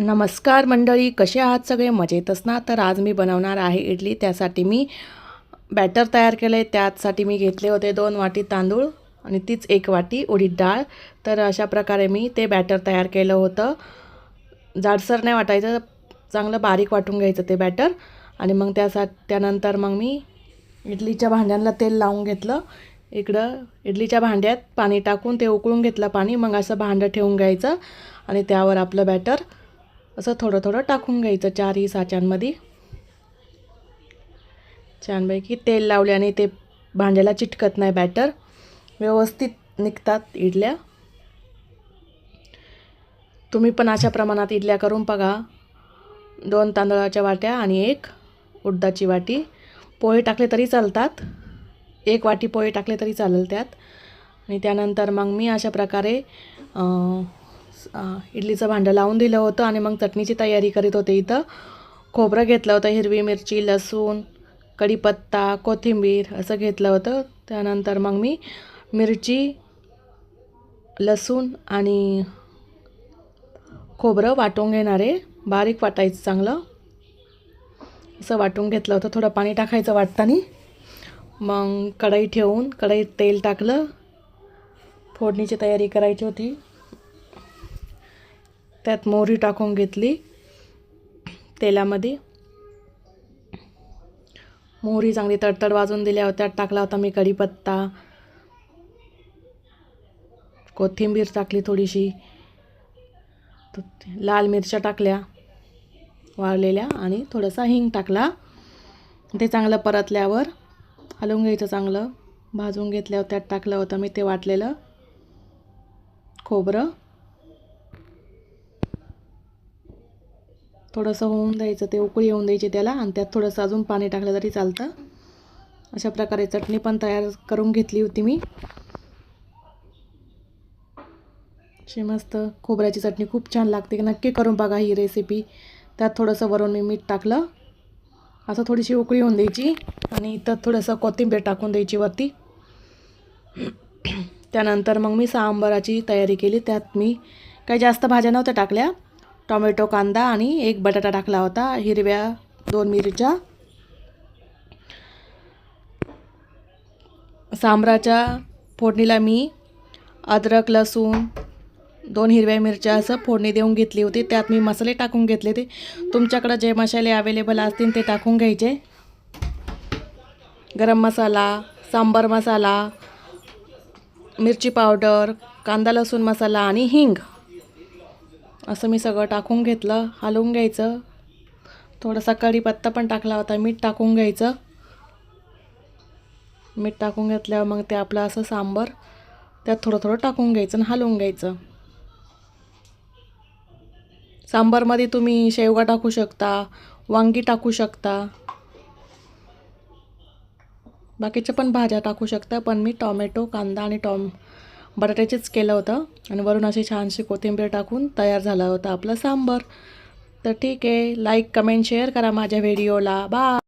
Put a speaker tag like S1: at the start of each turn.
S1: नमस्कार मंडळी कसे आहात सगळे? मजेतच ना तर आज मी बनवणार आहे इडली. त्यासाठी मी बॅटर तयार केलं आहे त्यासाठी मी घेतले होते दोन वाटी तांदूळ आणि तीच एक वाटी उडीद डाळ. तर अशा प्रकारे मी ते बॅटर तयार केलं होतं. जाडसर नाही वाटायचं. चांगलं बारीक वाटून घ्यायचं ते बॅटर. आणि मग त्यासा त्यानंतर मग मी इडलीच्या भांड्यांना तेल लावून घेतलं. इकडं इडलीच्या भांड्यात पाणी टाकून ते उकळून घेतलं पाणी. मग असं भांडं ठेवून घ्यायचं आणि त्यावर आपलं बॅटर असं थोडं थोडं टाकून घ्यायचं चारही साच्यांमध्ये. छानपैकी तेल लावल्याने ते भांड्याला चिटकत नाही बॅटर व्यवस्थित निघतात इडल्या. तुम्ही पण अशा प्रमाणात इडल्या करून बघा. दोन तांदळाच्या वाट्या आणि एक उडदाची वाटी. पोहे टाकले तरी चालतात. एक वाटी पोहे टाकले तरी चालेल त्यात. आणि त्यानंतर मग मी अशा प्रकारे इडलीचं भांडं लावून दिलं होतं आणि मग चटणीची तयारी करीत होते इथं. खोबरं घेतलं होतं हिरवी मिरची लसूण कढीपत्ता कोथिंबीर असं घेतलं होतं. त्यानंतर मग मी मिरची लसूण आणि खोबरं वाटून घेणार. आहे बारीक वाटायचं चांगलं. असं वाटून घेतलं होतं. थोडं पाणी टाकायचं वाटताना. मग कढई ठेवून कढईत तेल टाकलं. फोडणीची तयारी करायची होती. त्यात मोहरी टाकून घेतली. तेलामध्ये. मोहरी चांगली तडतड वाजून दिल्या होत्या. टाकला होता मी कढीपत्ता. कोथिंबीर टाकली थोडीशी. लाल मिरच्या टाकल्या वाळलेल्या आणि थोडंसा हिंग टाकला. ते चांगलं परतल्यावर हलवून घ्यायचं चांगलं. भाजून घेतल्यावर त्यात टाकलं होतं मी ते वाटलेलं खोबरं. थोडंसं होऊन द्यायचं ते उकळी येऊन द्यायची त्याला आणि त्यात थोडंसं अजून पाणी टाकलं तरी चालतं. अशा प्रकारे चटणी पण तयार करून घेतली होती मी. अशी मस्त खोबऱ्याची चटणी खूप छान लागते. नक्की करून बघा ही रेसिपी त्यात थोडंसं वरून मी मीठ टाकलं. असं थोडीशी उकळी होऊन द्यायची आणि इथं थोडंसं कोथिंबीर टाकून द्यायची वरती. त्यानंतर मग मी सांबराची तयारी केली. त्यात मी काही जास्त भाज्या नव्हत्या टाकल्या. टोमॅटो कांदा आणि एक बटाटा टाकला होता हिरव्या दोन मिरच्या. सांबराच्या फोडणीला मी अद्रक लसूण दोन हिरव्या मिरच्या असं फोडणी देऊन घेतली होती. त्यात मी मसाले टाकून घेतले होते. तुमच्याकडं जे मसाले अवेलेबल असतील ते टाकून घ्यायचे. गरम मसाला सांबार मसाला मिरची पावडर कांदा लसूण मसाला आणि हिंग. असं मी सगळं टाकून घेतलं हलवून घ्यायचं. थोडासा कढीपत्ता पण टाकला होता मीठ टाकून घ्यायचं. मीठ टाकून घेतल्यावर मग ते आपलं असं सांबर त्यात थोडं थोडं टाकून घ्यायचं आणि हलवून घ्यायचं. सांबारमध्ये तुम्ही शेवगा टाकू शकता वांगी टाकू शकता. बाकीच्या पण भाज्या टाकू शकता पण मी टॉमॅटो कांदा आणि टॉम बटाट्याचेच केलं होतं आणि वरून अशी छानशी कोथिंबीर टाकून तयार झाला होता आपलं सांबर. तर ठीक आहे लाईक कमेंट शेअर करा माझ्या व्हिडिओला बा